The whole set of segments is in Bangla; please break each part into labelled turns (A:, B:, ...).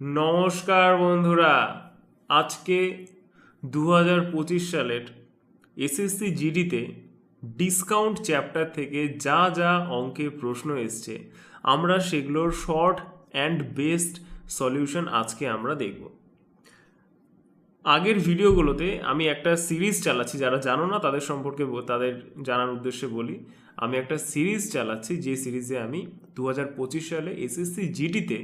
A: নমস্কার বন্ধুরা। আজকে দু হাজার পঁচিশ সালের এসএসসি জিডিতে ডিসকাউন্ট চ্যাপ্টার থেকে যা যা অঙ্কে প্রশ্ন এসছে, আমরা সেগুলোর শর্ট অ্যান্ড বেস্ট সলিউশন আজকে আমরা দেখব। আগের ভিডিওগুলোতে আমি একটা সিরিজ চালাচ্ছি, যারা জানো না তাদের সম্পর্কে তাদের জানার উদ্দেশ্যে বলি। আমি একটা সিরিজ চালাচ্ছি, যে সিরিজে আমি দু হাজার পঁচিশ সালে এসএসসি জিডিতে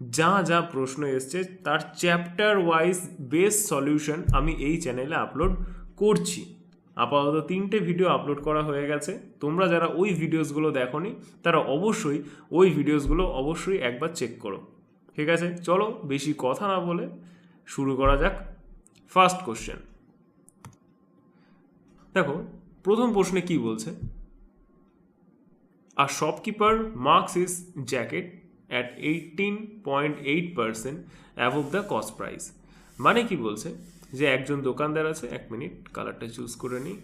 A: যা যা প্রশ্ন এসছে, তার চ্যাপ্টার ওয়াইজ বেস্ট সলিউশন আমি এই চ্যানেলে আপলোড করছি। আপাতত তিনটে ভিডিও আপলোড করা হয়ে গেছে। তোমরা যারা ওই ভিডিওসগুলো দেখোনি, তারা অবশ্যই ওই ভিডিওসগুলো অবশ্যই একবার চেক করো। ঠিক আছে? চলো বেশি কথা না বলে শুরু করা যাক। ফার্স্ট কোশ্চেন দেখো, প্রথম প্রশ্নে কি বলছে? A shopkeeper marks his jacket at 18.8% above the cost price. মানে কি বলছে? যে একজন দোকানদার আছে, এক মিনিট কালারটা চুজ করে নিই।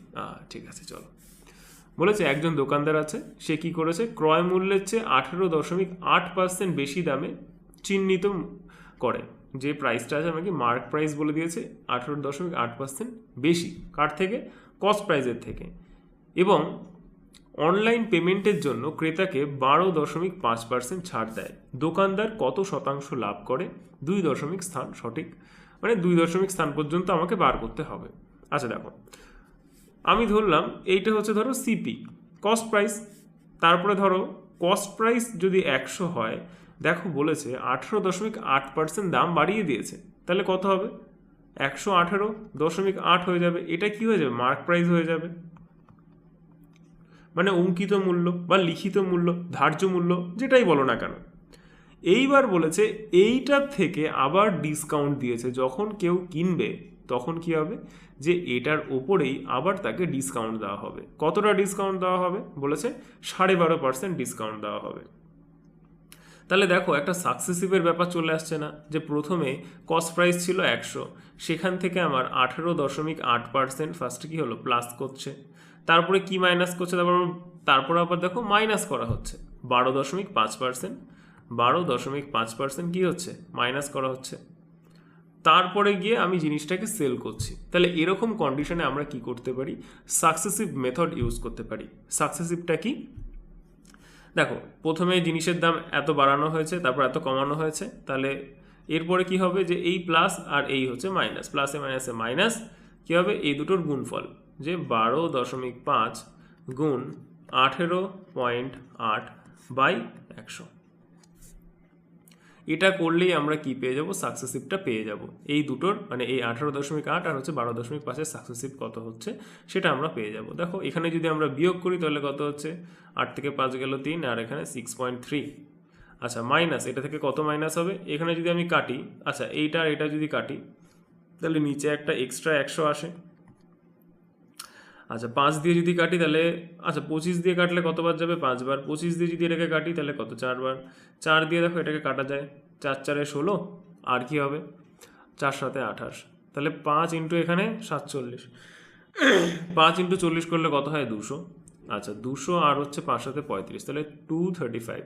A: ঠিক আছে, চলো। বলেছে, একজন দোকানদার আছে, সে কি করেছে? ক্রয় মূল্যের চেয়ে আঠেরো দশমিক আট পার্সেন্ট বেশি দামে চিহ্নিত করে। যে প্রাইসটা আছে আমাকে মার্ক প্রাইস বলে দিয়েছে, আঠেরো দশমিক আট পার্সেন্ট বেশি। কার থেকে? কস্ট প্রাইসের থেকে। এবং অনলাইন পেমেন্টের জন্য ক্রেতাকে বারো দশমিক পাঁচ পার্সেন্ট ছাড় দেয়। দোকানদার কত শতাংশ লাভ করে? দুই দশমিক স্থান সঠিক। মানে দুই দশমিক স্থান পর্যন্ত আমাকে বার করতে হবে। আচ্ছা দেখো। আমি ধরলাম, এইটা হচ্ছে ধরো সিপি কস্ট প্রাইস তারপরে ধরো কস্ট প্রাইস যদি একশো হয়, দেখো বলেছে আঠেরো দশমিক আট পার্সেন্ট দাম বাড়িয়ে দিয়েছে। তাহলে কত হবে? একশো আঠেরো দশমিক আট হয়ে যাবে। এটা কি হয়ে যাবে? মার্ক প্রাইস হয়ে যাবে। মানে অঙ্কিত মূল্য বা লিখিত মূল্য, ধার্য মূল্য, যেটাই বলো না কেন। এইবার বলেছে, এইটার থেকে আবার ডিসকাউন্ট দিয়েছে। যখন কেউ কিনবে, তখন কি হবে? যে এটার ওপরেই আবার তাকে ডিসকাউন্ট দেওয়া হবে। কতটা ডিসকাউন্ট দেওয়া হবে? বলেছে, সাড়ে বারো পার্সেন্ট ডিসকাউন্ট দেওয়া হবে। তাহলে দেখো, একটা সাকসেসিভের ব্যাপার চলে আসছে না। যে প্রথমে কস্ট প্রাইস ছিল একশো, সেখান থেকে আমার আঠেরো দশমিক আট পার্সেন্ট ফার্স্টে কী হলো? প্লাস করছে। তারপরে কি মাইনাস করছে? তারপর তারপর আবার দেখো মাইনাস করা হচ্ছে। বারো দশমিক পাঁচ পার্সেন্ট বারো দশমিক পাঁচ পার্সেন্ট কী হচ্ছে? মাইনাস করা হচ্ছে। তারপরে গিয়ে আমি জিনিসটাকে সেল করছি। তাহলে এরকম কন্ডিশনে আমরা কি করতে পারি? সাকসেসিভ মেথড ইউজ করতে পারি। সাকসেসিভটা কি? দেখো, প্রথমে জিনিসের দাম এত বাড়ানো হয়েছে, তারপর এত কমানো হয়েছে। তাহলে এরপরে কি হবে? যে এই প্লাস আর এই হচ্ছে মাইনাস প্লাসে মাইনাসে মাইনাস কী হবে? এই দুটোর গুণফল। যে বারো দশমিক পাঁচ গুণ আঠেরো পয়েন্ট আট বাই একশো। এটা করলেই আমরা কি পেয়ে যাব? সাকসেসিভটা পেয়ে যাব। এই দুটোর মানে এই আঠারো দশমিক আট আর হচ্ছে বারো দশমিক পাঁচের সাকসেসিভ কত হচ্ছে সেটা আমরা পেয়ে যাব। দেখো, এখানে যদি আমরা বিয়োগ করি তাহলে কত হচ্ছে? আট থেকে পাঁচ গেল তিন আর এখানে সিক্স পয়েন্ট থ্রি আচ্ছা মাইনাস এটা থেকে কত মাইনাস হবে? এখানে যদি আমি কাটি আচ্ছা এইটা আর এটা যদি কাটি, তাহলে নিচে একটা এক্সট্রা একশো আসে। আচ্ছা পাঁচ দিয়ে যদি কাটি তাহলে আচ্ছা পঁচিশ দিয়ে কাটলে কতবার যাবে? পাঁচবার। পঁচিশ দিয়ে যদি এটাকে কাটি তাহলে কত? চারবার। চার দিয়ে দেখো এটাকে কাটা যায়। চার, চারে ষোলো। আর কি হবে? চার সাথে আঠাশ। তাহলে পাঁচ ইন্টু এখানে সাতচল্লিশ। পাঁচ ইন্টু চল্লিশ করলে কত হয়? দুশো। আচ্ছা দুশো আর হচ্ছে পাঁচ সাথে পঁয়ত্রিশ। তাহলে two thirty five.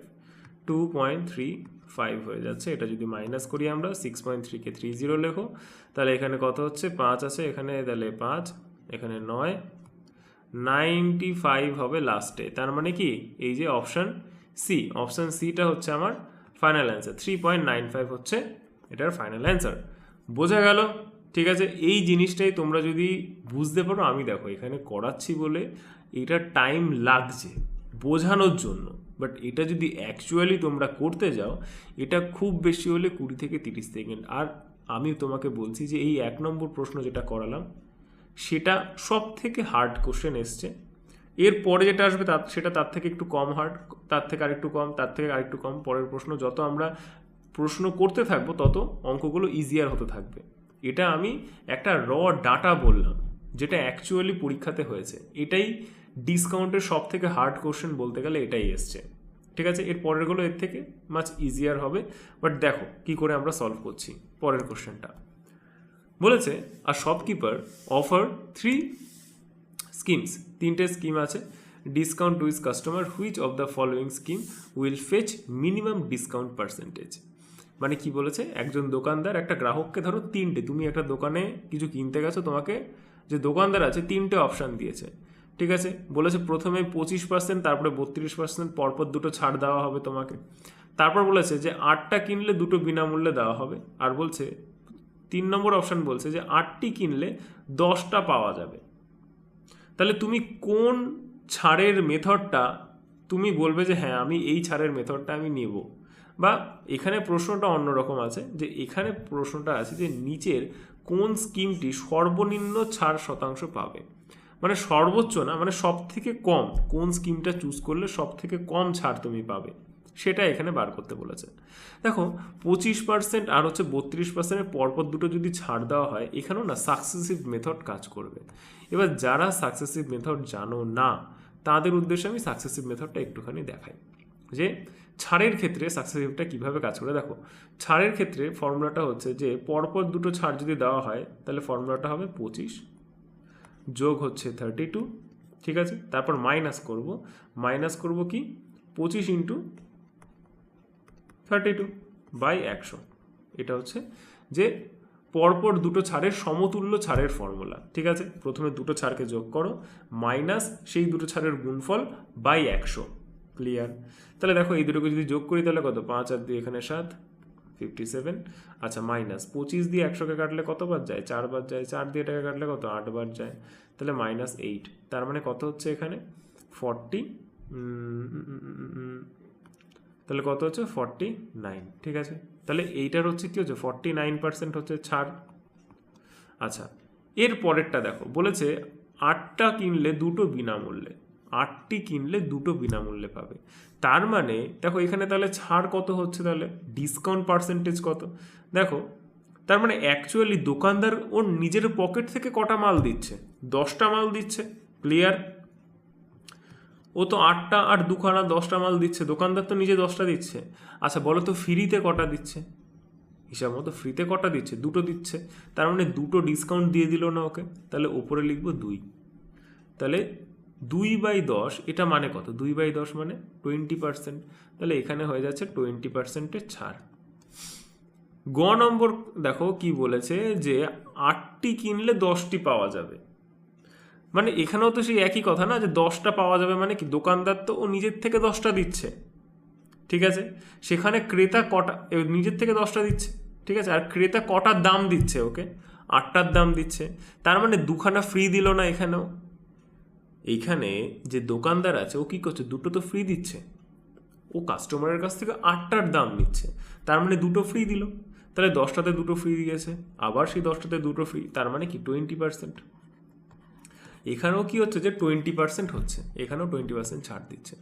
A: Two point three five হয়ে যাচ্ছে। এটা যদি মাইনাস করি আমরা, সিক্স পয়েন্ট থ্রিকে থ্রি জিরো লেখো, তাহলে এখানে কত হচ্ছে? পাঁচ আছে। এখানে তাহলে পাঁচ, এখানে নয় নাইনটি ফাইভ হবে লাস্টে তার মানে কি? এই যে অপশান সি অপশান সিটা হচ্ছে আমার final answer three point nine five হচ্ছে এটার ফাইনাল অ্যান্সার বোঝা গেল? ঠিক আছে? এই জিনিসটাই তোমরা যদি বুঝতে পারো, আমি দেখো এখানে করাচ্ছি বলে এটা টাইম লাগছে বোঝানোর জন্য। বাট এটা যদি অ্যাকচুয়ালি তোমরা করতে যাও, এটা খুব বেশি হলে কুড়ি থেকে তিরিশ সেকেন্ড। আর আমি তোমাকে বলছি যে এই এক নম্বর প্রশ্ন যেটা করালাম সেটা সব থেকে হার্ড কোশ্চেন এসছে। এর পরে যেটা আসবে তার, সেটা তার থেকে একটু কম হার্ড তার থেকে আরেকটু কম, তার থেকে আরেকটু কম। পরের প্রশ্ন, যত আমরা প্রশ্ন করতে থাকব, তত অঙ্কগুলো ইজিয়ার হতে থাকবে। এটা আমি একটা র ডাটা বললাম, যেটা অ্যাকচুয়ালি পরীক্ষাতে হয়েছে। এটাই ডিসকাউন্টের সব থেকে হার্ড কোশ্চেন বলতে গেলে এটাই এসছে। ঠিক আছে? এর পরেরগুলো এর থেকে মাছ ইজিয়ার হবে। বাট দেখো, কি করে আমরা সলভ করছি? পরের কোশ্চেনটা বলেছে, আর শপকিপার অফার থ্রি স্কিমস তিনটে স্কিম আছে। Discount to is customer which of the following scheme will fetch minimum discount percentage মানে কি বলেছে? একজন দোকানদার, একটা গ্রাহককে ধরো তিনটে, তুমি একটা দোকানে কিছু কিনতে গেছো তোমাকে, যে দোকানদার আছে, তিনটে অপশান দিয়েছে। ঠিক আছে? বলেছে, প্রথমে পঁচিশ পার্সেন্ট তারপরে বত্রিশ পার্সেন্ট পরপর দুটো ছাড় দেওয়া হবে তোমাকে। তারপর বলেছে যে, আটটা কিনলে দুটো বিনামূল্যে দেওয়া হবে। আর বলছে তিন নম্বর অপশান বলছে যে আটটি কিনলে দশটা পাওয়া যাবে। তাহলে তুমি কোন ছাড়ের মেথডটা তুমি বলবে যে হ্যাঁ আমি এই ছাড়ের মেথডটা আমি নেব? বা এখানে প্রশ্নটা অন্যরকম আছে যে এখানে প্রশ্নটা আছে যে নিচের কোন স্কিমটি সর্বনিম্ন ছাড় শতাংশ পাবে? মানে সর্বোচ্চ না মানে সব থেকে কম কোন স্কিমটা চুজ করলে সব থেকে কম ছাড় তুমি পাবে? সেটা এখানে বার করতে বলেছে। দেখো, পঁচিশ পার্সেন্ট আর হচ্ছে বত্রিশ পার্সেন্টের পরপর দুটো যদি ছাড় দেওয়া হয়, এখানেও না সাকসেসিভ মেথড কাজ করবে। এবার যারা সাকসেসিভ মেথড জানো না, তাদের উদ্দেশ্যে আমি সাকসেসিভ মেথডটা একটুখানি দেখাই। যে ছাড়ের ক্ষেত্রে সাকসেসিভটা কীভাবে কাজ করে? দেখো, ছাড়ের ক্ষেত্রে ফর্মুলাটা হচ্ছে যে পরপর দুটো ছাড় যদি দেওয়া হয়, তাহলে ফর্মুলাটা হবে পঁচিশ যোগ হচ্ছে থার্টি টু ঠিক আছে? তারপর মাইনাস করব। মাইনাস করব কি? পঁচিশ ইন্টু থার্টি টু বাই একশো এটা হচ্ছে যে পরপর দুটো ছাড়ের সমতুল্য ছাড়ের ফর্মুলা ঠিক আছে? প্রথমে দুটো ছাড়কে যোগ করো মাইনাস সেই দুটো ছাড়ের গুণফল বাই একশো ক্লিয়ার তাহলে দেখো এই দুটোকে যদি যোগ করি তাহলে কত? পাঁচ আর দুই এখানে সাত ফিফটি সেভেন আচ্ছা মাইনাস পঁচিশ দিয়ে একশোকে কাটলে কতবার যায়? চারবার যায়। চার দিয়ে এটাকে কাটলে কত? আটবার যায়। তাহলে মাইনাস এইট তার মানে কত হচ্ছে এখানে? ফর্টি তাহলে কত হচ্ছে? ফর্টি নাইন ঠিক আছে? তাহলে এইটার হচ্ছে কি হচ্ছে? ফর্টি নাইন পার্সেন্ট হচ্ছে ছাড়। আচ্ছা এর পরেরটা দেখো, বলেছে আটটা কিনলে দুটো বিনামূল্যে, আটটি কিনলে দুটো বিনামূল্যে পাবে। তার মানে দেখো এখানে তাহলে ছাড় কত হচ্ছে তাহলে? ডিসকাউন্ট পার্সেন্টেজ কত? দেখো, তার মানে অ্যাকচুয়ালি দোকানদার ওর নিজের পকেট থেকে কটা মাল দিচ্ছে? দশটা মাল দিচ্ছে ক্লিয়ার ও তো আটটা আর দুখানা দশটা মাল দিচ্ছে, দোকানদার তো নিজে দশটা দিচ্ছে। আচ্ছা বলো তো ফ্রিতে কটা দিচ্ছে? হিসাব মতো ফ্রিতে কটা দিচ্ছে? দুটো দিচ্ছে। তার মানে দুটো ডিসকাউন্ট দিয়ে দিল না ওকে? তাহলে ওপরে লিখব দুই। তাহলে দুই বাই দশ, এটা মানে কত? দুই বাই দশ মানে টোয়েন্টি পার্সেন্ট তাহলে এখানে হয়ে যাচ্ছে টোয়েন্টি পার্সেন্টের ছাড়। গ নম্বর, দেখো কি বলেছে যে আটটি কিনলে দশটি পাওয়া যাবে। মানে এখানেও তো সেই একই কথা না যে দশটা পাওয়া যাবে মানে কি? দোকানদার তো ও নিজের থেকে দশটা দিচ্ছে। ঠিক আছে? সেখানে ক্রেতা কটা নিজের থেকে দশটা দিচ্ছে। ঠিক আছে? আর ক্রেতা কটার দাম দিচ্ছে ওকে? আটটার দাম দিচ্ছে। তার মানে দুখানা ফ্রি দিল না এখানেও। এইখানে যে দোকানদার আছে, ও কি করছে? দুটো তো ফ্রি দিচ্ছে। ও কাস্টমারের কাছ থেকে আটটার দাম নিচ্ছে। তার মানে দুটো ফ্রি দিল। তাহলে দশটাতে দুটো ফ্রি দিয়েছে। আবার সেই দশটাতে দুটো ফ্রি তার মানে কি? টোয়েন্টি পার্সেন্ট এখানেও কি হচ্ছে যে টোয়েন্টি পার্সেন্ট হচ্ছে, এখানেও টোয়েন্টি পার্সেন্ট ছাড় দিচ্ছে।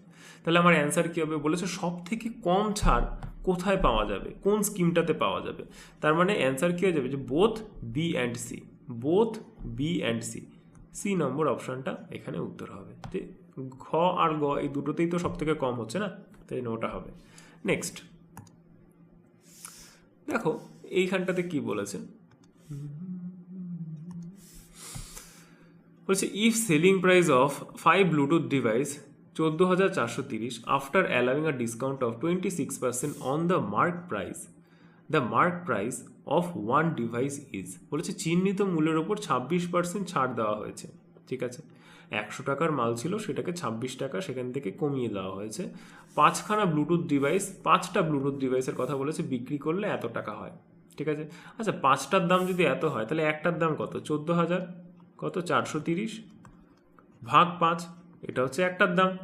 A: তাহলে আমার অ্যান্সার কী হবে বলেছে সব থেকে কম ছাড় কোথায় পাওয়া যাবে? কোন স্কিমটাতে পাওয়া যাবে? তার মানে অ্যান্সার কী হয়ে যাবে যে both B and C both B and C C number অপশানটা এখানে উত্তর হবে। যে ঘ আর গ এই দুটোতেই তো সব থেকে কম হচ্ছে না? তাই নোটা হবে। নেক্সট দেখো এইখানটাতে কি বলেছে? বলছে if selling price of five Bluetooth device চোদ্দ হাজার চারশো তিরিশ after allowing a discount of twenty six percent on the mark price the mark price of one device is বলেছে, চিহ্নিত মূল্যের ওপর ছাব্বিশ পার্সেন্ট ছাড় দেওয়া হয়েছে। ঠিক আছে? একশো টাকার মাল ছিল, সেটাকে ছাব্বিশ টাকা সেখান থেকে কমিয়ে দেওয়া হয়েছে। পাঁচখানা ব্লুটুথ ডিভাইস পাঁচটা ব্লুটুথ ডিভাইসের কথা বলেছে, বিক্রি করলে এত টাকা হয়। ঠিক আছে? আচ্ছা পাঁচটার দাম যদি এত হয়, তাহলে একটার দাম কত? চোদ্দ হাজার? কত? চারশো তিরিশ। ভাগ পাঁচ, এটা হচ্ছে একটার দাম।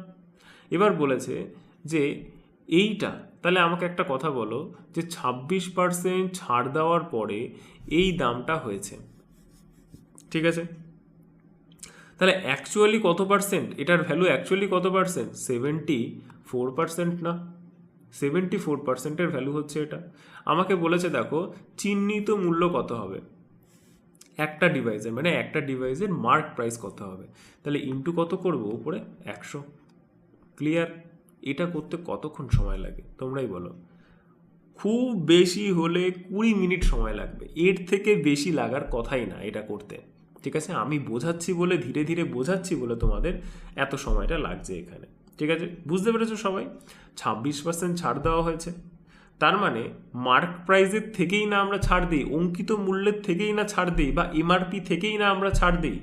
A: এবার বলেছে যে এইটা, তাহলে আমাকে একটা কথা বলো যে ছাব্বিশ পার্সেন্ট ছাড় দেওয়ার পরে এই দামটা হয়েছে। ঠিক আছে? তাহলে অ্যাকচুয়ালি কত পার্সেন্ট? এটার ভ্যালু অ্যাকচুয়ালি কত পার্সেন্ট? সেভেন্টি ফোর পার্সেন্ট না। সেভেন্টি ফোর পার্সেন্টের ভ্যালু হচ্ছে এটা। আমাকে বলেছে, দেখো, চিহ্নিত মূল্য কত হবে? একটা ডিভাইসের মানে একটা ডিভাইসের মার্ক প্রাইস কত হবে? তাহলে ইনটু কত করব উপরে? একশো। ক্লিয়ার এটা করতে কতক্ষণ সময় লাগে? তোমরাই বলো। খুব বেশি হলে কুড়ি মিনিট সময় লাগবে। এর থেকে বেশি লাগার কথাই না এটা করতে। ঠিক আছে? আমি বোঝাচ্ছি বলে, ধীরে ধীরে বোঝাচ্ছি বলে তোমাদের এত সময়টা লাগছে এখানে। ঠিক আছে? বুঝতে পেরেছ সবাই? ছাব্বিশ পার্সেন্ট ছাড় দেওয়া হয়েছে। তার মানে মার্ক প্রাইজের থেকেই না আমরা ছাড় দিই, অঙ্কিত মূল্যের থেকেই না ছাড় দিই বা এমআরপি থেকেই না আমরা ছাড় দিই।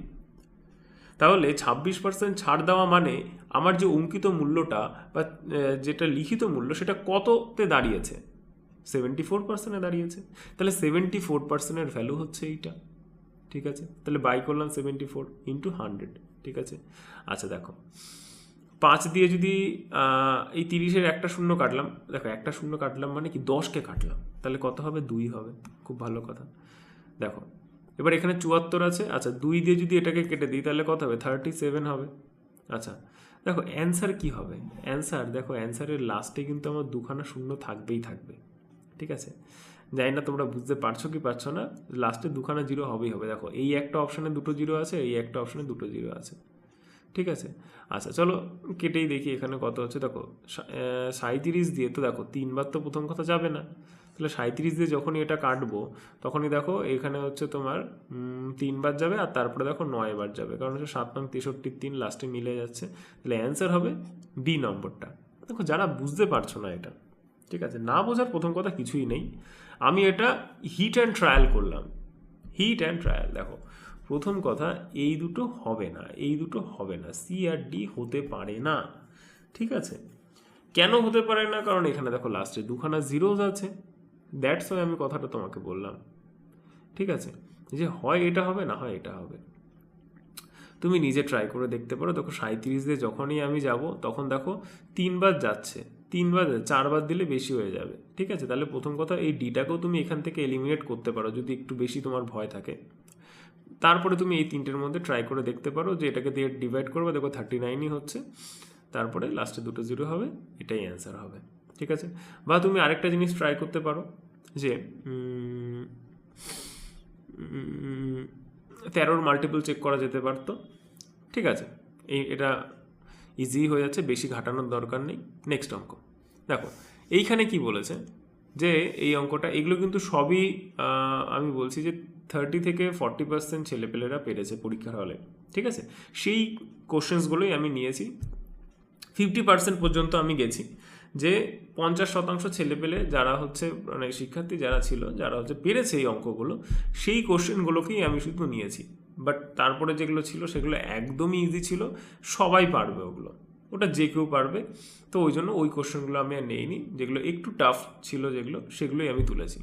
A: তাহলে ছাব্বিশ পার্সেন্ট ছাড় দেওয়া মানে আমার যে অঙ্কিত মূল্যটা বা যেটা লিখিত মূল্য সেটা কততে দাঁড়িয়েছে? সেভেন্টি ফোর পার্সেন্টে দাঁড়িয়েছে। তাহলে সেভেন্টি ফোর পার্সেন্টের ভ্যালু হচ্ছে এইটা। ঠিক আছে? তাহলে বাই করলাম সেভেন্টি ফোর ইন্টু হান্ড্রেড ঠিক আছে? আচ্ছা দেখো। পাঁচ দিয়ে যদি এই তিরিশের একটা শূন্য কাটলাম, দেখো একটা শূন্য কাটলাম মানে কি দশকে কাটলাম, তাহলে কত হবে? দুই হবে, খুব ভালো কথা। দেখো, এবার এখানে চুয়াত্তর আছে আচ্ছা দুই দিয়ে যদি এটাকে কেটে দিই, তাহলে কত হবে? থার্টি সেভেন হবে। আচ্ছা দেখো অ্যান্সার কি হবে? অ্যান্সার দেখো অ্যান্সারের লাস্টে কিন্তু আমার দুখানা শূন্য থাকবেই থাকবে, ঠিক আছে? জানি না তোমরা বুঝতে পারছ কি পারছ না লাস্টে দুখানা জিরো হবেই হবে। দেখো, এই একটা অপশানে দুটো জিরো আছে, এই একটা অপশানে দুটো জিরো আছে। ঠিক আছে? আচ্ছা চলো কেটেই দেখি এখানে কত হচ্ছে দেখো সাঁত্রিশ দিয়ে তো দেখো, তিনবার তো প্রথম কথা যাবে না। তাহলে সাঁত্রিশ দিয়ে যখনই এটা কাটবো, তখনই দেখো এখানে হচ্ছে তোমার তিনবার যাবে আর তারপরে দেখো নয় বার যাবে। কারণ হচ্ছে সাত নং তেষট্টির তিন লাস্টে মিলে যাচ্ছে। তাহলে অ্যান্সার হবে বি নম্বরটা। দেখো, যারা বুঝতে পারছ না এটা, ঠিক আছে? না বোঝার প্রথম কথা কিছুই নেই। আমি এটা হিট অ্যান্ড ট্রায়াল করলাম। হিট অ্যান্ড ট্রায়াল দেখো। প্রথম কথা, এই দুটো হবে না, এই দুটো হবে না। সি আর ডি হতে পারে না। ঠিক আছে? কেন হতে পারে না? কারণ এখানে দেখো লাস্টে দুখানা জিরোজ আছে। দ্যাটস ওয়াই আমি কথাটা তোমাকে বললাম। ঠিক আছে? যে হয় এটা হবে, না হয় এটা হবে। তুমি নিজে ট্রাই করে দেখতে পারো। দেখো সাঁত্রিশ দিয়ে যখনই আমি যাব, তখন দেখো তিনবার যাচ্ছে। তিনবার চারবার দিলে বেশি হয়ে যাবে। ঠিক আছে? তাহলে প্রথম কথা, এই ডিটাকেও তুমি এখান থেকে এলিমিনেট করতে পারো, যদি একটু বেশি তোমার ভয় থাকে। তারপরে তুমি এই তিনটের মধ্যে ট্রাই করে দেখতে পারো যে এটাকে দিয়ে ডিভাইড করবে। দেখো থার্টি নাইনই হচ্ছে। তারপরে লাস্টে দুটো জিরো হবে, এটাই অ্যান্সার হবে। ঠিক আছে? বা তুমি আরেকটা জিনিস ট্রাই করতে পারো যে তেরোর মাল্টিপল চেক করা যেতে পারতো। ঠিক আছে? এই, এটা ইজি হয়ে যাচ্ছে, বেশি ঘাটানোর দরকার নেই। নেক্সট অঙ্ক। দেখো, এইখানে কি বলেছে? যে এই অঙ্কটা, এগুলো কিন্তু সবই আমি বলছি যে থার্টি থেকে ফর্টি পার্সেন্ট ছেলেপেলেরা পেরেছে পরীক্ষার হলে, ঠিক আছে? সেই কোশ্চেন্সগুলোই আমি নিয়েছি। ফিফটি পার্সেন্ট পর্যন্ত আমি গেছি যে পঞ্চাশ শতাংশ ছেলেপেলে যারা হচ্ছে মানে শিক্ষার্থী যারা ছিল, যারা হচ্ছে পেরেছে এই অঙ্কগুলো, সেই কোশ্চেনগুলোকেই আমি শুধু নিয়েছি। বাট তারপরে যেগুলো ছিল, সেগুলো একদমই ইজি ছিল। সবাই পারবে ওগুলো। ওটা যে কেউ পারবে। তো ওই জন্য ওই কোশ্চেনগুলো আমি আর নেইনি। যেগুলো একটু টাফ ছিল যেগুলো, সেগুলোই আমি তুলেছি।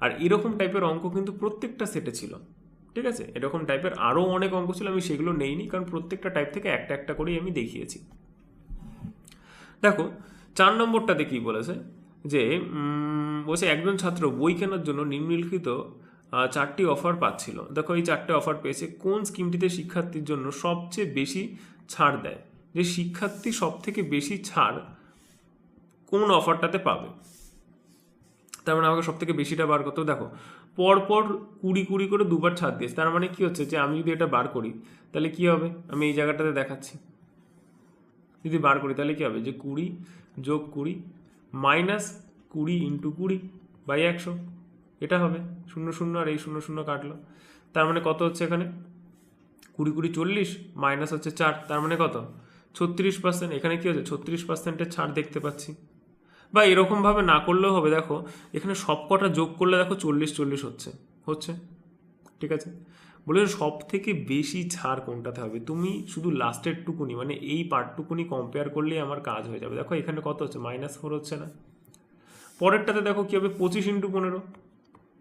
A: আর এরকম টাইপের অঙ্ক কিন্তু প্রত্যেকটা সেটে ছিল। ঠিক আছে? এরকম টাইপের আরও অনেক অঙ্ক ছিল, আমি সেগুলো নেইনি, কারণ প্রত্যেকটা টাইপ থেকে একটা একটা করেই আমি দেখিয়েছি। দেখো, চার নম্বরটাতে কি বলেছে যে বলছে, একজন ছাত্র বই কেনার জন্য নিম্নলিখিত চারটি অফার পাচ্ছিল। দেখো, এই চারটে অফার পেয়েছে। কোন স্কিমটিতে শিক্ষার্থীর জন্য সবচেয়ে বেশি ছাড় দেয়? যে শিক্ষার্থী সব থেকে বেশি ছাড় কোন অফারটাতে পাবে? তার মানে আমাকে সব থেকে বেশিটা বার করতে দেখো, পরপর কুড়ি কুড়ি করে দুবার ছাড় দিয়েছে। তার মানে কি হচ্ছে যে, আমি যদি এটা বার করি, তাহলে কি হবে? আমি এই জায়গাটাতে দেখাচ্ছি। যদি বার করি, তাহলে কি হবে? যে কুড়ি যোগ কুড়ি মাইনাস কুড়ি ইন্টু কুড়ি বাই একশো। এটা হবে। শূন্য শূন্য আর এই শূন্য শূন্য কাটলো। তার মানে কত হচ্ছে এখানে? কুড়ি কুড়ি চল্লিশ মাইনাস হচ্ছে চার। তার মানে কত? ছত্রিশ পার্সেন্ট এখানে কি হচ্ছে? ছত্রিশ পার্সেন্টের ছাড় দেখতে পাচ্ছি। বা এরকমভাবে না করলেও হবে। দেখো, এখানে সব কটা যোগ করলে দেখো চল্লিশ চল্লিশ হচ্ছে। হচ্ছে? ঠিক আছে? বলে সব থেকে বেশি ছাড় কোনটাতে হবে? তুমি শুধু লাস্টের টুকুনি মানে এই পার্টটুকুনি কম্পেয়ার করলেই আমার কাজ হয়ে যাবে। দেখো, এখানে কত হচ্ছে? মাইনাস ফোর হচ্ছে না? পরেরটাতে দেখো কী হবে? পঁচিশ ইন্টু পনেরো।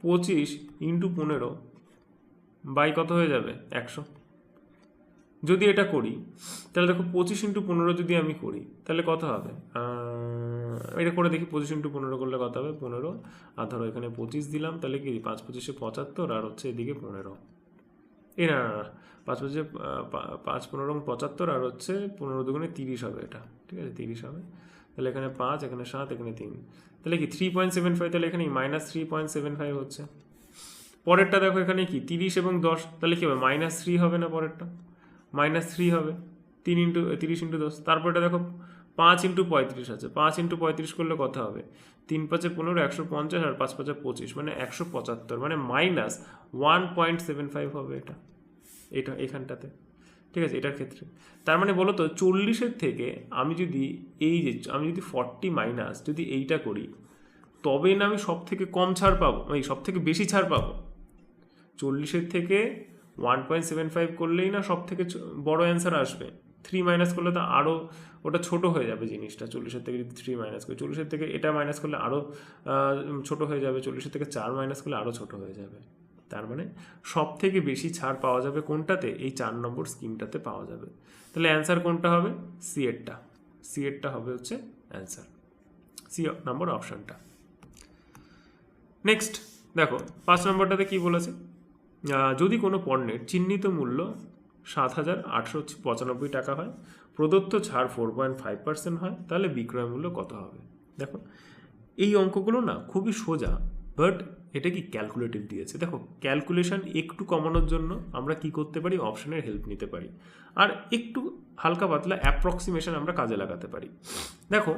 A: পঁচিশ ইন্টু পনেরো বাই কত হয়ে যাবে? একশো। যদি এটা করি, তাহলে দেখো পঁচিশ ইন্টু পনেরো যদি আমি করি, তাহলে কত হবে? এটা করে দেখি পঁচিশ ইন্টু পনেরো করলে কত হবে? পনেরো। আর ধরো এখানে পঁচিশ দিলাম তাহলে কি? পাঁচ পঁচিশে পঁচাত্তর আর হচ্ছে এদিকে পনেরো। না না, না, পাঁচ পঁচিশে পাঁচ পনেরো পঁচাত্তর আর হচ্ছে পনেরো দুগুণে তিরিশ হবে এটা। ঠিক আছে? তিরিশ হবে। তাহলে এখানে পাঁচ এখানে সাত এখানে তিন। তাহলে কি? থ্রি পয়েন্ট সেভেন ফাইভ তাহলে এখানে minus three point seven five হচ্ছে। পরেরটা দেখো এখানে কি? তিরিশ এবং দশ তাহলে কি হবে? মাইনাস থ্রি হবে না পরেরটা? মাইনাস থ্রি হবে। তিন ইন্টু তিরিশ ইন্টু দশ। তারপরটা দেখো পাঁচ ইন্টু পঁয়ত্রিশ আছে। পাঁচ ইন্টু পঁয়ত্রিশ করলে কত হবে? তিন পাঁচে পনেরো, একশো পঞ্চাশ আর পাঁচ পাঁচে পঁচিশ মানে একশো পঁচাত্তর মানে minus one point seven five হবে এটা। এটা এখানটাতে। ঠিক আছে, এটার ক্ষেত্রে। তার মানে বলো তো, চল্লিশের থেকে আমি যদি এই যে, আমি যদি ফর্টি মাইনাস যদি এইটা করি তবেই না আমি সব থেকে কম ছাড় পাবো? এই সব থেকে বেশি ছাড় পাবো? চল্লিশের থেকে ওয়ান পয়েন্ট সেভেন ফাইভ করলেই না সব থেকে বড় অ্যান্সার আসবে? থ্রি মাইনাস করলে তো আরও ওটা ছোট হয়ে যাবে জিনিসটা, চল্লিশের থেকে যদি থ্রি মাইনাস করি, চল্লিশের থেকে এটা মাইনাস করলে আরও ছোট হয়ে যাবে, চল্লিশের থেকে চার মাইনাস করলে আরও ছোট হয়ে যাবে। তার মানে সব থেকে বেশি ছাড় পাওয়া যাবে কোনটাতে? এই চার নম্বর স্কিমটাতে পাওয়া যাবে। তাহলে অ্যান্সার কোনটা হবে? সি এরটা। সি এরটা হবে হচ্ছে অ্যান্সার সি নম্বর অপশানটা নেক্সট দেখো, পাঁচ নম্বরটাতে কি বলেছে? যদি কোনো পণ্যের চিহ্নিত মূল্য সাত হাজার আটশো পঁচানব্বই টাকা হয়। প্রদত্ত ছাড় ফোর পয়েন্ট ফাইভ পার্সেন্ট হয়। তাহলে বিক্রয় মূল্য কত হবে? দেখো, এই অঙ্কগুলো না খুবই সোজা বাট এটা কি ক্যালকুলেটিভ দিয়েছে? দেখো ক্যালকুলেশন একটু কমানোর জন্য আমরা কি করতে পারি? অপশনের হেল্প নিতে পারি। আর একটু হালকা পাতলা অ্যাপ্রক্সিমেশন আমরা কাজে লাগাতে পারি। দেখো,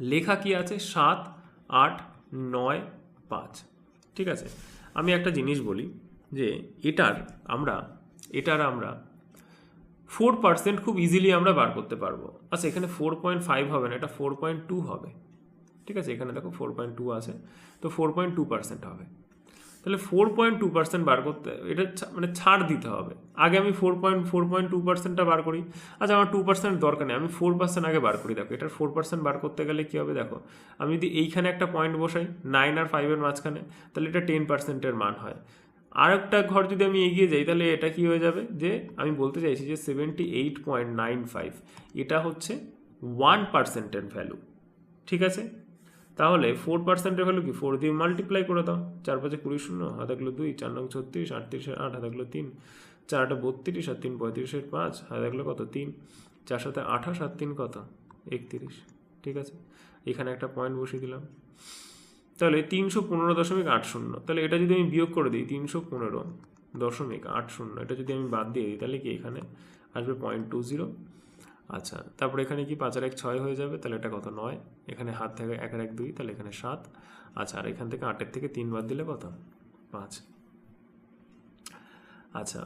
A: লেখা কি আছে? সাত, আট, নয়, পাঁচ। ঠিক আছে? আমি একটা জিনিস বলি যে, এটার আমরা এটার আমরা ফোর পার্সেন্ট খুব ইজিলি আমরা বার করতে পারব। আচ্ছা এখানে ফোর পয়েন্ট ফাইভ হবে না, এটা ফোর পয়েন্ট টু হবে। ঠিক আছে, এখানে দেখো ফোর পয়েন্ট টু আছে, তো ফোর পয়েন্ট টু পার্সেন্ট হবে। তাহলে ফোর পয়েন্ট টু পার্সেন্ট বার করতে, এটা মানে ছাড় দিতে হবে। আগে আমি four point four point two পার্সেন্টটা বার করি। আচ্ছা আমার টু পার্সেন্ট দরকার নেই, আমি ফোর পার্সেন্ট আগে বার করি। দেখো, এটার ফোর পার্সেন্ট বার করতে গেলে কী হবে? দেখো, আমি যদি এইখানে একটা পয়েন্ট বসাই নাইন আর ফাইভের মাঝখানে, তাহলে এটা টেন পার্সেন্টের মান হয়। আর একটা ঘর যদি আমি এগিয়ে যাই, তাহলে এটা কি হয়ে যাবে? যে আমি বলতে চাইছি যে seventy eight point nine five এটা হচ্ছে ওয়ান পার্সেন্টের ভ্যালু ঠিক আছে? তাহলে ফোর পার্সেন্টের ভ্যালু কি? ফোর দিয়ে মাল্টিপ্লাই করে দাও, চার পাঁচে কুড়ি শূন্য হাতাগুলো দুই, চার নং ছত্রিশ আটত্রিশের আট হাতাগুলো তিন, চার বত্রিশ আর তিন পঁয়ত্রিশের পাঁচ হাতাগুলো কত? তিন, চার সাথে আঠাশ আর তিন কত? একত্রিশ, ঠিক আছে? এখানে একটা পয়েন্ট বসিয়ে দিলাম। তাহলে তিনশো পনেরো দশমিক আট শূন্য। তাহলে এটা যদি আমি বিয়োগ করে দিই, তিনশো পনেরো দশমিক আট শূন্য। এটা যদি আমি বাদ দিয়ে দিই, তাহলে কি এখানে আসবে পয়েন্ট টু জিরো? আচ্ছা তারপরে এখানে কি পাঁচ আর এক ছয় হয়ে যাবে? তাহলে এটা কত? নয়। এখানে হাত থেকে এক আর এক দুই, তাহলে এখানে সাত। আচ্ছা আর এখান থেকে আটের থেকে তিন বাদ দিলে কত? পাঁচ। আচ্ছা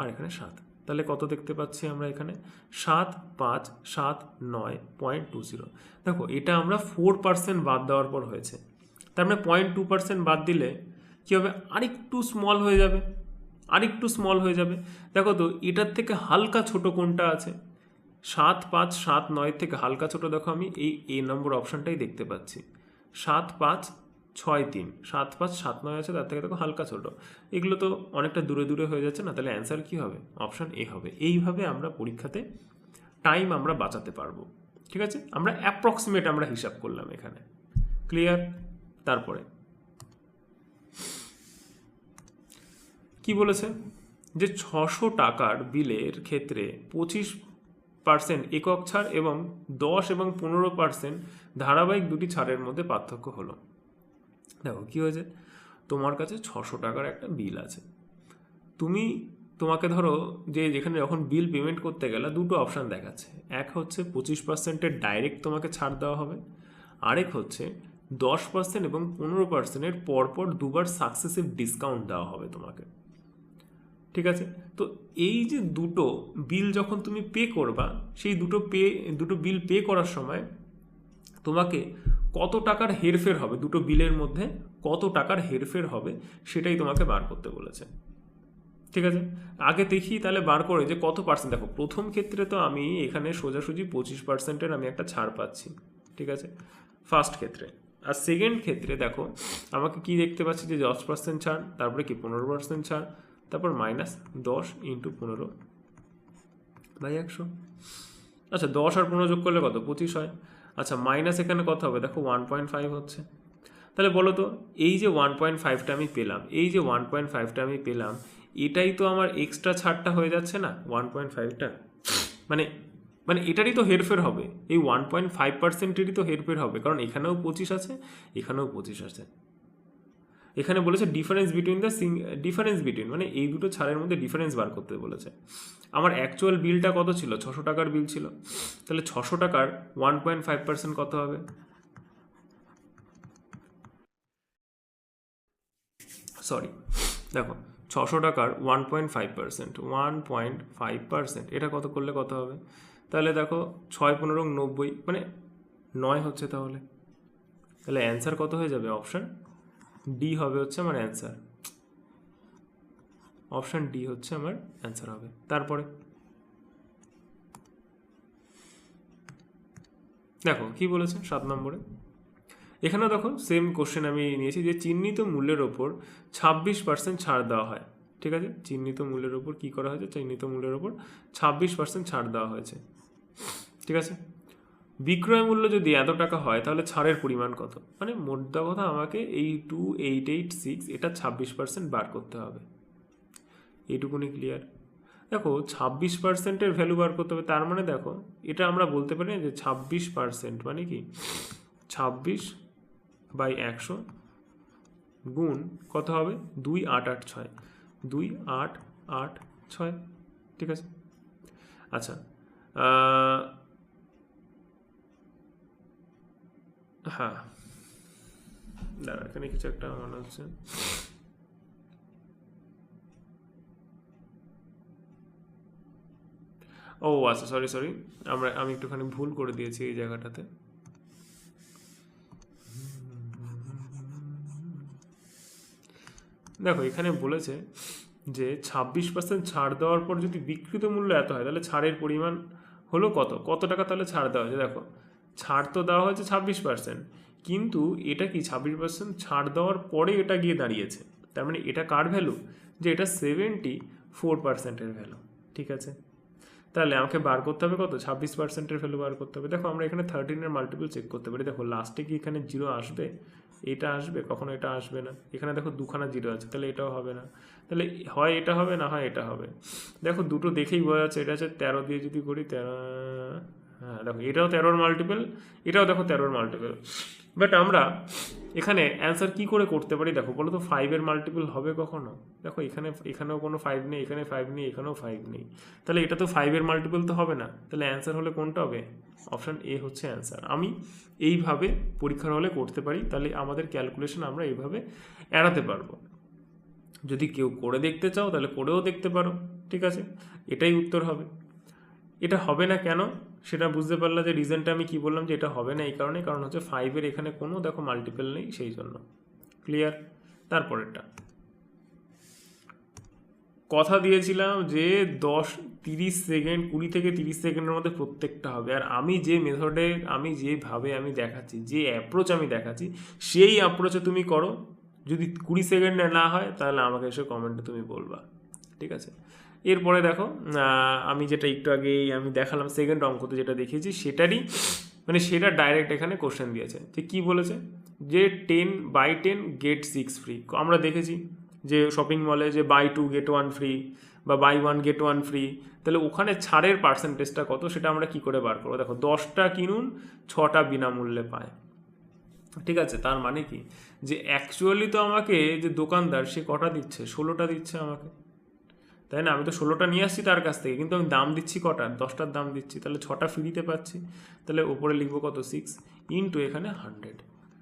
A: আর এখানে সাত। তাহলে কত দেখতে পাচ্ছি আমরা এখানে? সাত পাঁচ সাত নয় পয়েন্ট টু জিরো দেখো, এটা আমরা ফোর পার্সেন্ট বাদ দেওয়ার পর হয়েছে। তার মানে পয়েন্ট টু পার্সেন্ট বাদ দিলে কী হবে? আরেকটু স্মল হয়ে যাবে। আরেকটু স্মল হয়ে যাবে। দেখো তো, এটার থেকে হালকা ছোট কোনটা আছে? সাত পাঁচ সাত নয় থেকে হালকা ছোট, দেখো আমি এই এ নম্বর অপশানটাই দেখতে পাচ্ছি। সাত পাঁচ ছয় তিন, সাত পাঁচ, সাত নয় আছে, তার থেকে দেখো হালকা ছোট। এগুলো তো অনেকটা দূরে দূরে হয়ে যাচ্ছে না, তাহলে অ্যান্সার কী হবে? অপশান এ হবে। এইভাবে আমরা পরীক্ষাতে টাইম আমরা বাঁচাতে পারব। ঠিক আছে? আমরা অ্যাপ্রক্সিমেট আমরা হিসাব করলাম এখানে। ক্লিয়ার তারপরে। কি বলেছে? যে ছশো টাকার বিলের ক্ষেত্রে পঁচিশ পার্সেন্ট একক ছাড় এবং দশ এবং পনেরো পার্সেন্ট ধারাবাহিক দুটি ছাড়ের মধ্যে পার্থক্য হলো। দেখো কী হয়েছে? তোমার কাছে ছশো টাকার একটা বিল আছে। তুমি তোমাকে ধরো যে যেখানে যখন বিল পেমেন্ট করতে গেলে দুটো অপশান দেখাচ্ছে। এক হচ্ছে পঁচিশ পার্সেন্টের ডাইরেক্ট তোমাকে ছাড় দেওয়া হবে। আরেক হচ্ছে দশ পার্সেন্ট এবং পনেরো পার্সেন্টের পরপর দুবার সাকসেসিভ ডিসকাউন্ট দেওয়া হবে তোমাকে। ঠিক আছে? তো এই যে দুটো বিল যখন তুমি পে করবা, সেই দুটো পে দুটো বিল পে করার সময় তোমাকে কত টাকার হেরফের হবে, দুটো বিলের মধ্যে কত টাকার হেরফের হবে সেটাই তোমাকে বার করতে বলেছে। ঠিক আছে? আগে দেখি তাহলে বার করে যে কত পার্সেন্ট দেখো, প্রথম ক্ষেত্রে তো আমি এখানে সোজাসুজি পঁচিশ পার্সেন্টের আমি একটা ছাড় পাচ্ছি। ঠিক আছে? ফার্স্ট ক্ষেত্রে। আর সেকেন্ড ক্ষেত্রে দেখো, আমাকে কি দেখতে পাচ্ছি যে দশ পার্সেন্ট ছাড়, তারপরে কি পনেরো পার্সেন্ট ছাড়, তারপর মাইনাস দশ ইন্টু পনেরো। বাই একশো? আচ্ছা দশ আর পনেরো যোগ করলে কত? পঁচিশ হয়। আচ্ছা মাইনাস এখানে কত হবে? দেখো ওয়ান পয়েন্ট ফাইভ হচ্ছে। তাহলে বলো তো, এই যে ওয়ান পয়েন্ট ফাইভটা আমি পেলাম, এই যে ওয়ান পয়েন্ট ফাইভটা আমি পেলাম, এটাই তো আমার এক্সট্রা ছাড়টা হয়ে যাচ্ছে না? ওয়ান পয়েন্ট ফাইভটা মানে মানে এটারই তো হেরফের হবে। এই ওয়ান পয়েন্ট ফাইভ পার্সেন্টেরই তো হেরফের হবে, কারণ এখানেও পঁচিশ আছে, এখানেও পঁচিশ আছে। এখানে বলেছে difference between the sing difference between মানে এই দুটো ছাড়ের মধ্যে ডিফারেন্স বার করতে বলেছে। আমার অ্যাকচুয়াল বিলটা কত ছিল? ছশো টাকার বিল ছিল। তাহলে ছশো টাকার ওয়ান পয়েন্ট ফাইভ পার্সেন্ট কত হবে? সরি দেখো, ছশো টাকার one point five percent one point five percent এটা কত করলে কত হবে? তাহলে দেখো, ছয় পনেরো নব্বই মানে নয় হচ্ছে তাহলে। তাহলে অ্যান্সার কত হয়ে যাবে? অপশান ডি হবে হচ্ছে আমার অ্যান্সার অপশান ডি হচ্ছে আমার অ্যান্সার হবে। তারপরে? দেখো, কি বলেছে? সাত নম্বরে। এখানেও দেখো সেম কোশ্চেন আমি নিয়েছি যে চিহ্নিত মূল্যের ওপর ছাব্বিশ পার্সেন্ট ছাড় দেওয়া হয়। ঠিক আছে? চিহ্নিত মূল্যের ওপর কী করা হয়েছে? চিহ্নিত মূল্যের ওপর ছাব্বিশ পার্সেন্ট ছাড় দেওয়া হয়েছে। ঠিক আছে? বিক্রয় মূল্য যদি এত টাকা হয়, তাহলে ছাড়ের পরিমাণ কত? মানে মোদ্দা কথা আমাকে এই টু এইট এইট সিক্স এটা ছাব্বিশ পার্সেন্ট বার করতে হবে। এইটুকুনি ক্লিয়ার দেখো, ছাব্বিশ পার্সেন্টের ভ্যালু বার করতে হবে, তার মানে দেখো, এটা আমরা বলতে পারি যে ছাব্বিশ পার্সেন্ট মানে কি? ছাব্বিশ বাই একশো গুণ কত হবে? দুই আট আট ছয়। দুই আট আট ছয়, ঠিক আছে? আচ্ছা হ্যাঁ। দাঁড়া, এখানে কিছু একটা মনে হচ্ছে। ও আচ্ছা সরি সরি আমরা, আমি একটুখানি ভুল করে দিয়েছি এই জায়গাটাতে। দেখো, এখানে বলেছে যে ছাব্বিশ পার্সেন্ট ছাড় দেওয়ার পর যদি বিক্রিত মূল্য এত হয়, তাহলে ছাড়ের পরিমাণ হলো কত? কত টাকা তাহলে ছাড় দেওয়া হয়েছে? দেখো ছাড় তো দেওয়া হয়েছে ছাব্বিশ পার্সেন্ট কিন্তু এটা কি ছাব্বিশ পার্সেন্ট ছাড় দেওয়ার পরে এটা গিয়ে দাঁড়িয়েছে? তার মানে এটা কার ভ্যালু যে এটা সেভেন্টি ফোর পার্সেন্টের ভ্যালু ঠিক আছে? তাহলে আমাকে বার করতে হবে কত? ছাব্বিশ পার্সেন্টের ভ্যালু বার করতে হবে। দেখো, আমরা এখানে থার্টিনের মাল্টিপল চেক করতে পারি। দেখো লাস্টে কি এখানে জিরো আসবে? এটা আসবে? কখনো এটা আসবে না। এখানে দেখো দুখানা জিরো আছে, তাহলে এটাও হবে না। তাহলে হয় এটা হবে না হয় এটা হবে। দেখো, দুটো দেখেই বোঝা যাচ্ছে, এটা হচ্ছে তেরো দিয়ে যদি করি, তেরো হ্যাঁ দেখো, এটাও তেরোর মাল্টিপল এটাও দেখো তেরোর মাল্টিপল বাট আমরা এখানে অ্যান্সার কি করে করতে পারি? দেখো, বলো তো ফাইভের মাল্টিপল হবে কখনো? দেখো, এখানে, এখানেও কোনো ফাইভ নেই, এখানে ফাইভ নেই, এখানেও ফাইভ নেই। তাহলে এটা তো ফাইভের মাল্টিপল তো হবে না। তাহলে অ্যান্সার হলে কোনটা হবে? অপশান এ হচ্ছে অ্যান্সার আমি এইভাবে পরীক্ষার হলে করতে পারি, তাহলে আমাদের ক্যালকুলেশন আমরা এইভাবে এড়াতে পারব। যদি কেউ করে দেখতে চাও, তাহলে করেও দেখতে পারো, ঠিক আছে? এটাই উত্তর হবে। এটা হবে না কেন? সেটা বুঝতে পারলা যে রিজনটা আমি কি বললাম যে এটা হবে না এই কারণে, কারণ হচ্ছে ফাইভের এখানে কোনো দেখো মাল্টিপেল নেই সেই জন্য। ক্লিয়ার তারপরেরটা। কথা দিয়েছিলাম যে দশ, তিরিশ সেকেন্ড কুড়ি থেকে তিরিশ সেকেন্ডের মধ্যে প্রত্যেকটা হবে। আর আমি যে মেথডে আমি যেভাবে আমি দেখাচ্ছি, যে অ্যাপ্রোচ আমি দেখাচ্ছি, সেই অ্যাপ্রোচে তুমি করো। যদি কুড়ি সেকেন্ডে না হয়, তাহলে আমাকে এসে কমেন্টে তুমি বলবা। ঠিক আছে? এরপরে দেখো আমি যেটা একটু আগেই আমি দেখালাম সেকেন্ড অঙ্কতে যেটা দেখিয়েছি, সেটারই মানে সেটা ডাইরেক্ট এখানে কোশ্চেন দিয়েছে। যে কি বলেছে? যে ten buy ten get six free আমরা দেখেছি যে শপিং মলে যে buy two get one free বা buy one get one free তাহলে ওখানে ছাড়ের পার্সেন্টেজটা কত সেটা আমরা কি করে বার করব? দেখো, দশটা কিনুন, ছটা বিনামূল্যে পায়। ঠিক আছে, তার মানে কি? যে অ্যাকচুয়ালি তো আমাকে যে দোকানদার সে কটা দিচ্ছে? ষোলোটা দিচ্ছে আমাকে। তাই না? আমি তো ষোলোটা নিয়ে আসছি তার কাছ থেকে, কিন্তু আমি দাম দিচ্ছি কটার দশটার দাম দিচ্ছি। তাহলে ছটা ফ্রিতে পাচ্ছি। তাহলে ওপরে লিখব কত? সিক্স ইন্টু এখানে হান্ড্রেড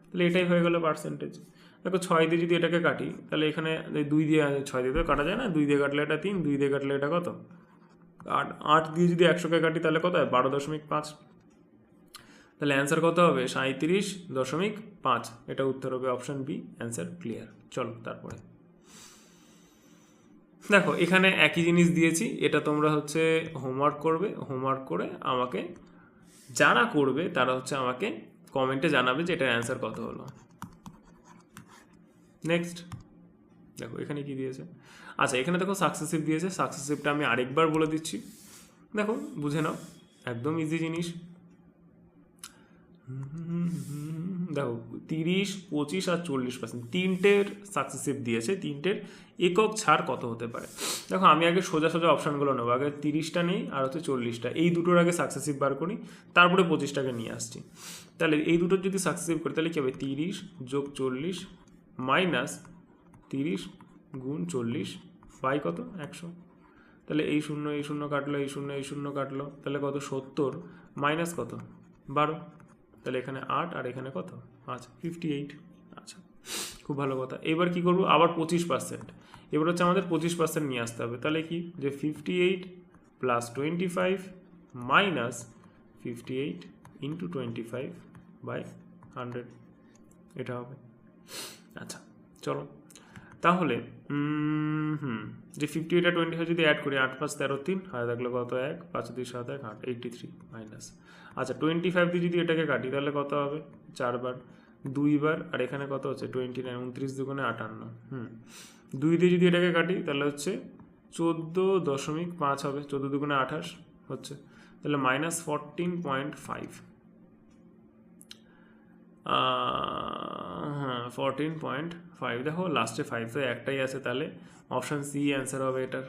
A: তাহলে এটাই হয়ে গেলো পার্সেন্টেজ দেখো ছয় দিয়ে যদি এটাকে কাটি, তাহলে এখানে দুই দিয়ে, ছয় দিয়ে তো কাটা যায় না? দুই দিয়ে কাটলে এটা তিন, দুই দিয়ে কাটলে এটা কত? আট আট দিয়ে যদি একশোকে কাটি, তাহলে কত হয়? বারো দশমিক পাঁচ। তাহলে অ্যান্সার কত হবে? সাঁত্রিশ দশমিক পাঁচ। এটা উত্তর হবে অপশন বি অ্যান্সার ক্লিয়ার চলো, তারপরে। দেখো, এখানে একই জিনিস দিয়েছি, এটা তোমরা হচ্ছে হোমওয়ার্ক করবে হোমওয়ার্ক করে আমাকে যারা করবে তারা হচ্ছে আমাকে কমেন্টে জানাবে যে এটার অ্যান্সার কত হলো। নেক্সট দেখো, এখানে কি দিয়েছে? আচ্ছা এখানে দেখো সাকসেসিভ দিয়েছে সাকসেসিভটা আমি আরেকবার বলে দিচ্ছি। দেখো, বুঝে নাও, একদম ইজি জিনিস। দেখো, তিরিশ, পঁচিশ আর চল্লিশ পার্সেন্ট তিনটের সাকসেসিভ দিয়েছে, তিনটের একক ছাড় কত হতে পারে? দেখো, আমি আগে সোজা সোজা অপশানগুলো নেব। আগে তিরিশটা নেই, আর হচ্ছে চল্লিশটা। এই দুটোর আগে সাকসেসিভ বার করি, তারপরে পঁচিশটাকে নিয়ে আসছি। তাহলে এই দুটোর যদি সাকসেসিভ করি, তাহলে কী হবে? তিরিশ যোগ চল্লিশ মাইনাস তিরিশ গুণ চল্লিশ বাই কত? একশো। তাহলে এই শূন্য এই শূন্য কাটলো, এই শূন্য এই শূন্য কাটলো। তাহলে কত? সত্তর। মাইনাস কত? বারো। তাহলে এখানে আট আর এখানে কত? আচ্ছা ফিফটি এইট আচ্ছা খুব ভালো কথা। এবার কি করব? আবার পঁচিশ পার্সেন্ট এবার হচ্ছে আমাদের পঁচিশ পার্সেন্ট নিয়ে আসতে হবে। তাহলে কি? যে fifty eight plus twenty five minus fifty eight into twenty five by hundred এটা হবে। আচ্ছা চলো। তাহলে হুম, যে ফিফটি এটা টোয়েন্টি ফাইভ যদি অ্যাড করি, আট পাঁচ তেরো তিন হাতে থাকল কত? এক, পাঁচ দুই, সাত, এক, আট এইটটি থ্রি মাইনাস আচ্ছা টোয়েন্টি ফাইভ দিয়ে যদি এটাকে কাটি, তাহলে কত হবে? চারবার। দুইবার, আর এখানে কত হচ্ছে? টোয়েন্টি নাইন উনত্রিশ দুগুণে আটান্ন। হুম। দুই দিয়ে যদি এটাকে কাটি, তাহলে হচ্ছে চোদ্দ দশমিক পাঁচ হবে, চোদ্দ দুগুণে আঠাশ হচ্ছে। তাহলে মাইনাস ফোরটিন পয়েন্ট ফাইভ হ্যাঁ ফোরটিন পয়েন্ট ফাইভ দেখো লাস্টে ফাইভ তো একটাই আছে, তাহলে অপশান সি অ্যান্সার হবে এটার।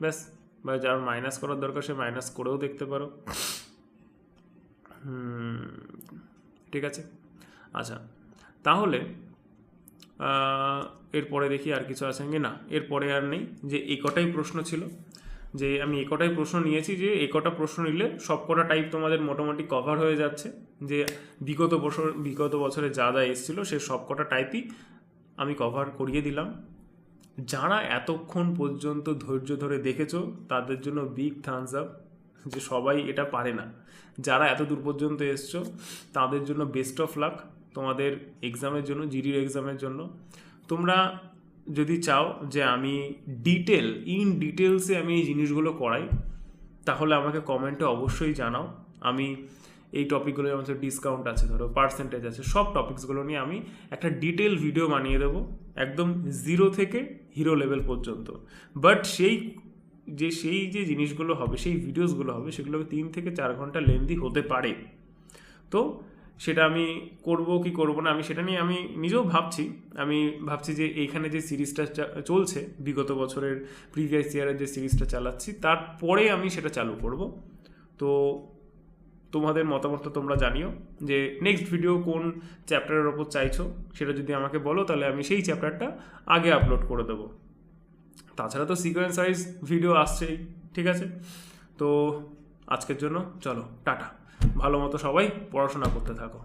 A: ব্যাস, বা যার মাইনাস করার দরকার, সে মাইনাস করেও দেখতে পারো। ঠিক আছে। আচ্ছা তাহলে এরপরে দেখি আর কিছু আছে কি না, এরপরে আর নেই। যে এই কটাই প্রশ্ন ছিল, যে আমি এই কটাই প্রশ্ন নিয়েছি যে এই কটা প্রশ্ন নিলে সব কটা টাইপ তোমাদের মোটামুটি কভার হয়ে যাচ্ছে। যে বিগত বছর, বিগত বছরে যা যা এসেছিল সে সব কটা টাইপই আমি কভার করিয়ে দিলাম। যারা এতক্ষণ পর্যন্ত ধৈর্য ধরে দেখেছ, তাদের জন্য বিগ থামস আপ যে সবাই এটা পারে না। যারা এত দূর পর্যন্ত এসছো, তাদের জন্য বেস্ট অফ লাক তোমাদের এক্সামের জন্য জিডির এক্সামের জন্য। তোমরা যদি চাও যে আমি ডিটেল ইন ডিটেলসে আমি এই জিনিসগুলো করাই, তাহলে আমাকে কমেন্টে অবশ্যই জানাও। আমি এই টপিকগুলো যেমন ডিসকাউন্ট আছে, ধরো পার্সেন্টেজ আছে, সব টপিকসগুলো নিয়ে আমি একটা ডিটেল ভিডিও বানিয়ে দেবো, একদম জিরো থেকে হিরো লেভেল পর্যন্ত। বাট সেই যে সেই যে জিনিসগুলো হবে, সেই ভিডিওসগুলো হবে, সেগুলো তিন থেকে চার ঘণ্টা লেন্দি হতে পারে। তো সেটা আমি করব কি করব না, আমি সেটা নিয়ে আমি নিজেও ভাবছি। আমি ভাবছি যে এইখানে যে সিরিজটা চলছে, বিগত বছরের প্রিভিয়াস ইয়ারের যে সিরিজটা চালাচ্ছি, তারপরে আমি সেটা চালু করব। তো তোমাদের মতামতটা তোমরা জানিও যে নেক্সট ভিডিও কোন চ্যাপ্টারের ওপর চাইছো, সেটা যদি আমাকে বলো, তাহলে আমি সেই চ্যাপ্টারটা আগে আপলোড করে দেবো। তাছাড়া তো সিকোয়েন্স ওয়াইজ ভিডিও আসছেই, ঠিক আছে? তো আজকের জন্য চলো, টাটা। ভালো মতো সবাই পড়াশোনা করতে থাকো।